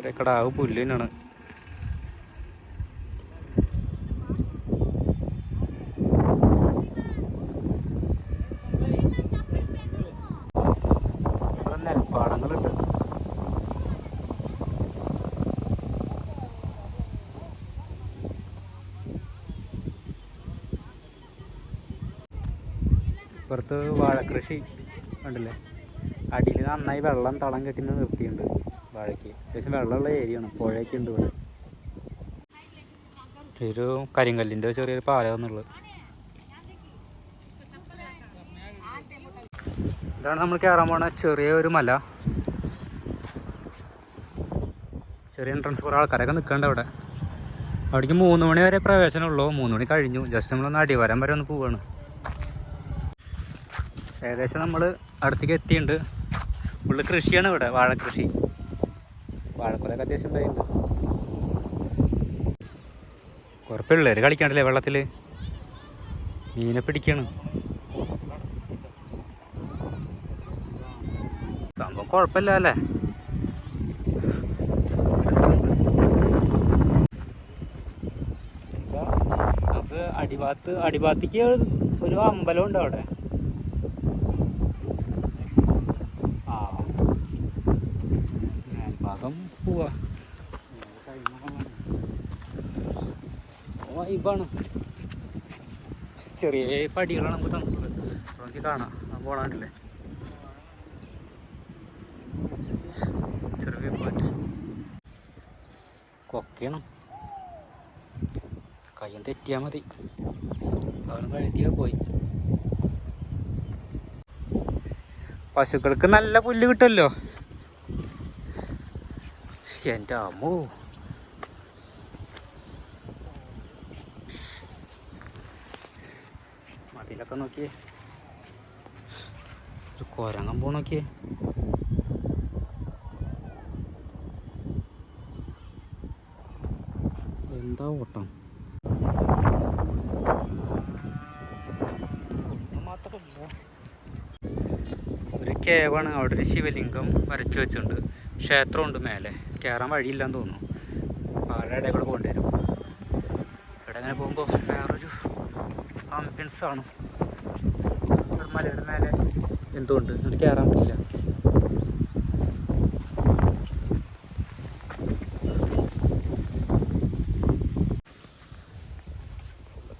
ചെറിയ കടാവ് പുല്ല് തന്നെയാണ് ഇവിടെ നെൽപ്പാടങ്ങളുണ്ട്. ഇപ്പുറത്ത് വാഴക്കൃഷി കണ്ടില്ലേ? അടിയിൽ നന്നായി വെള്ളം തളം കെട്ടി നിർത്തിയിട്ടുണ്ട്. വാഴയ്ക്ക് അത്യാവശ്യം വെള്ളമുള്ള ഏരിയയാണ് പുഴയൊക്കെ ഉണ്ട് ഇവിടെ. ഒരു കരിങ്കല്ലിന്റെ ചെറിയൊരു പാലം എന്നുള്ളത് ഇതാണ് നമ്മൾ കയറാൻ പോണ ചെറിയ ഒരു മല. ചെറിയ എൻട്രൻസ് കുറേ ആൾക്കാരൊക്കെ നിൽക്കണ്ട അവിടെ. അവിടേക്ക് മൂന്ന് മണി വരെ പ്രവേശനമുള്ളൂ മൂന്ന് മണി കഴിഞ്ഞു. ജസ്റ്റ് നമ്മളൊന്ന് അടിവാരം വരെ ഒന്ന് പോവാണ്. ഏകദേശം നമ്മൾ അടുത്തേക്ക് എത്തിയിട്ടുണ്ട്. ഫുള്ള് കൃഷിയാണ് ഇവിടെ വാഴക്കൃഷി വാഴക്കൊലൊക്കെ അത്യാവശ്യം ഉണ്ടായിട്ടുണ്ട്. കുറേ പിള്ളേർ കളിക്കാണ്ടല്ലേ വെള്ളത്തിൽ മീനെ പിടിക്കണം. സംഭവം കുഴപ്പമില്ല അല്ലേ? അത് അടിഭാഗത്ത് അടിഭാഗത്തേക്ക് ഒരു അമ്പലം ഉണ്ട് അവിടെ ആ ഭാഗം പോവാ വൈബാണ് ചെറിയ പടികളാണ് നമുക്ക് തന്നിട്ടുള്ളത് നമുക്ക് കാണാം. ആ പോണാണ്ടില്ലേ ചെറിയ കൊക്കണം കയ്യം തെറ്റിയാൽ മതി. അവൻ കഴുത്തിയാൽ പോയി. പശുക്കൾക്ക് നല്ല പുല്ല് കിട്ടുമല്ലോ? എന്റെ അമ്മോ മതിലൊക്കെ നോക്കിയേ ഒരു കോരങ്ങൻ പോ നോക്കിയേ എന്താ ഓട്ടം മാത്രമല്ല ഒരു കേവാണ് അവിടെ ഒരു ശിവലിംഗം വരച്ചു വെച്ചിട്ടുണ്ട് ക്ഷേത്രമുണ്ട് മേലെ. കയറാൻ വഴിയില്ലാന്ന് തോന്നുന്നു. ആരുടെ ഇടയിൽ കൂടെ പോകേണ്ടി വരും? ഇവിടെ അങ്ങനെ പോകുമ്പോൾ വേറൊരു ആംബിയൻസ് ആണ്. മലയുടെ മേലെ എന്തുകൊണ്ട്? എന്നിട്ട് കയറാൻ പറ്റില്ല.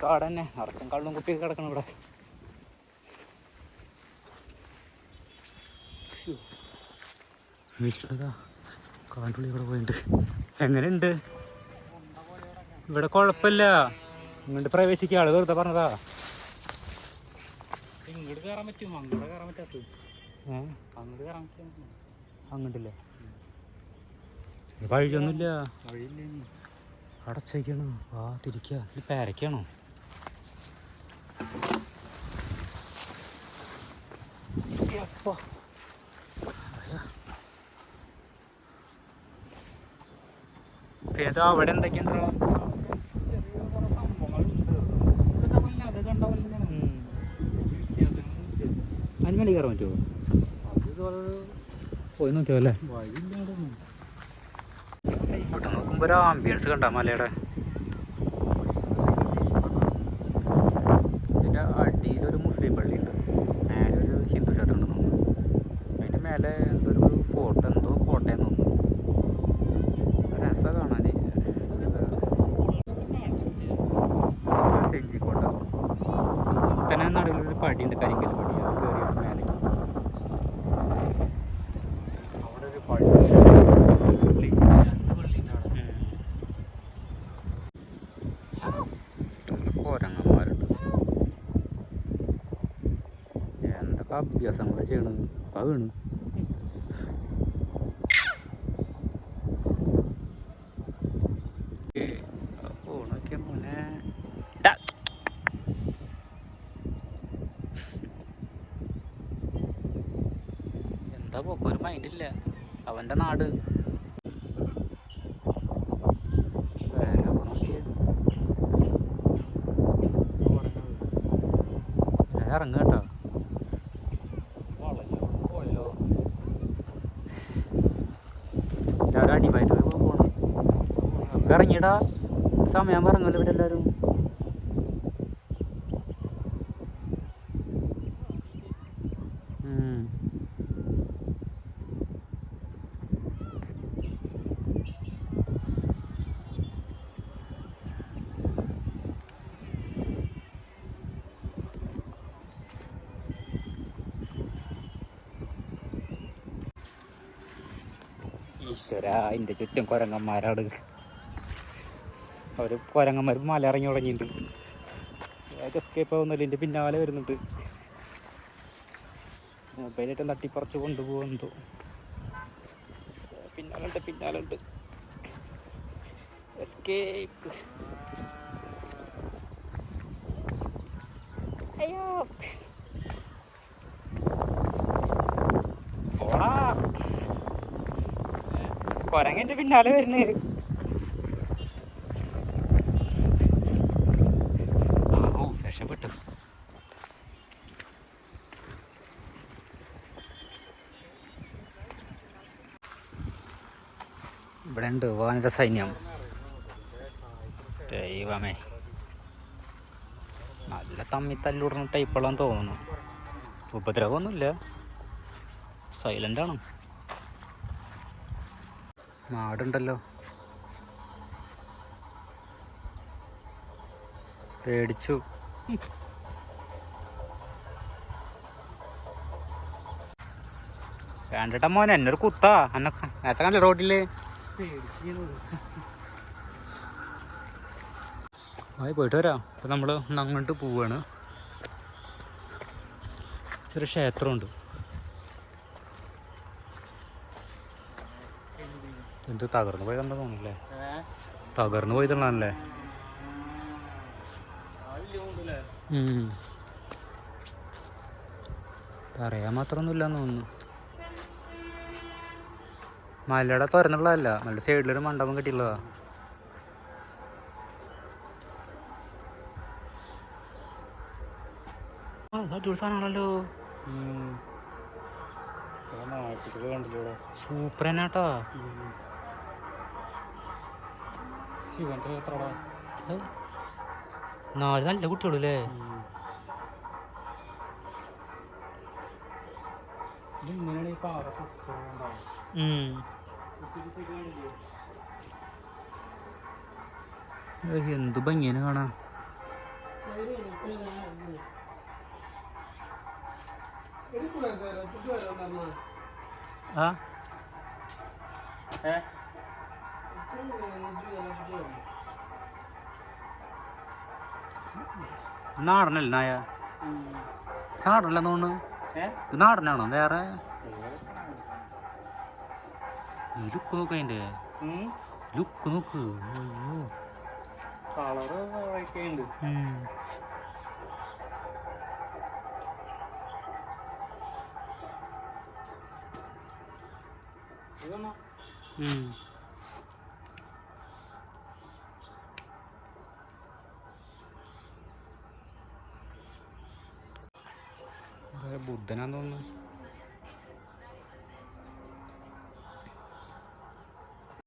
കാട് തന്നെ. നിറച്ചും കള്ളും കുപ്പിയൊക്കെ കിടക്കണം ഇവിടെ. വിഷ്ണുതാ കാണ്ടുള്ളി ഇവിടെ പോയിട്ടുണ്ട് എങ്ങനെയുണ്ട്? ഇവിടെ കുഴപ്പമില്ല. ഇങ്ങോട്ട് പ്രവേശിക്കുക. ആൾ വെറുതെ പറഞ്ഞതാ. ഇങ്ങോട്ട് കയറാൻ പറ്റും? അങ്ങോട്ട് കയറാൻ പറ്റാത്തത്. ഏ? അങ്ങോട്ട് കയറാൻ പറ്റും? അങ്ങോട്ടില്ലേ? വഴിയൊന്നുമില്ല. വഴിയില്ലേ അടച്ചേക്കാണ്. ആ തിരിക്കുക ഇത് പേരക്കാണോ. അയ്യ. ഏതോ അവിടെ എന്തൊക്കെയുണ്ടോ കയറാൻ പറ്റുമോ? പോയി നോക്കിയോ അല്ലേ? നോക്കുമ്പോൾ ഒരു ആംബിയൻസ് കണ്ട മലയുടെ. ഇതിന്റെ അടിയിലൊരു മുസ്ലിം പള്ളിയുണ്ട് മേലെ ഒരു ഹിന്ദു ക്ഷേത്രം ഉണ്ട് തോന്നുന്നു അതിന്റെ മേലെ എന്തോ ഒരു ഫോട്ടോ എന്തോ കോട്ടയം തോന്നുന്നു രസം കാണാൻ സെഞ്ചിക്കോട്ട തന്നെ നടുവിലൊരു പടിയുണ്ട് കരിങ്കൽ പടി. അത് കയറിയാണ് മേലേക്ക് അവിടെ ഒരു പള്ളി. കോരങ്ങന്മാരുണ്ട് എന്തൊക്കെ അഭ്യാസങ്ങൾ ചെയ്യണത്? അത് വീണ്. എന്താ പോക്ക്? ഒരു മൈൻഡില്ല അവന്റെ നാട്. വേറെ നോക്കിയേ ഇറങ്ങ കേട്ടോ. എല്ലാവരും അടിവായിട്ട് പോകണം ഇറങ്ങിയിടാ. സമയം ഇറങ്ങല്ലോ ഇവിടെ ഈശ്വര അതിന്റെ ചുറ്റും കുരങ്ങന്മാരാണ്. അവർ കുരങ്ങന്മാർ മല ഇറങ്ങി തുടങ്ങിയിട്ടുണ്ട് എസ്കേപ്പ് ആവുന്നില്ല എന്റെ പിന്നാലെ വരുന്നുണ്ട് മൊബൈലായിട്ട് തട്ടിപ്പറച്ച് കൊണ്ടുപോകുന്നു പിന്നാലുണ്ട് പിന്നാലുണ്ട് എസ്കേപ്പ് അയ്യോ പോടാ കൊരങ്ങന്റെ പിന്നാലെ വരുന്നേ ഓ രക്ഷപ്പെട്ടു ഇവിടെ ഉണ്ട് വാനര സൈന്യം. ദൈവമേ. നല്ല തമ്മി തല്ലുടണ ടൈപ്പുള്ളതെന്ന് തോന്നുന്നു. ഉപദ്രവമൊന്നുമില്ല. സൈലന്റ് ആണ്. മാടുണ്ടല്ലോ. പേടിച്ചു. വേണ്ടട്ട മോനെ എന്നൊരു കുത്താ. എന്നെ നേരത്തെ റോഡിൽ? ആയി പോയിട്ട് വരാം. അപ്പൊ ഒന്ന് അങ്ങോട്ട് പോവാണ്. ചെറിയ ക്ഷേത്രമുണ്ട്. എന്ത് തകർന്നു പോയതെന്താ തോന്നുന്നില്ലേ തകർന്നു പോയതാണല്ലേ പറയാൻ മാത്രമൊന്നുമില്ല തോന്നുന്നു. മലയുടെ തുറന്നുള്ളതല്ല മലയുടെ സൈഡിലൊരു മണ്ഡപം കിട്ടിയുള്ളതാ സാധനമാണല്ലോ സൂപ്പർ തന്നെയാട്ടോ ശിവന്റെ എത്രടാ നാല് നല്ല കുട്ടികളല്ലേ? ഇങ്ങനെയാണ് ഈ പാറ എന്ത് ഭംഗിയാണ് കാണാൻ? ആ? നാടനല്ലേ നായ? നാടനല്ല തോന്നുന്നു? ഇത് നാടനാണോ? വേറെ? ലുക്ക് നോക്ക് അതിന്റെ. ലുക്ക് നോക്ക്. അയ്യോ. കളറ്. ഇതൊന്നാ ബുദ്ധനാന്ന് തോന്നുന്നു.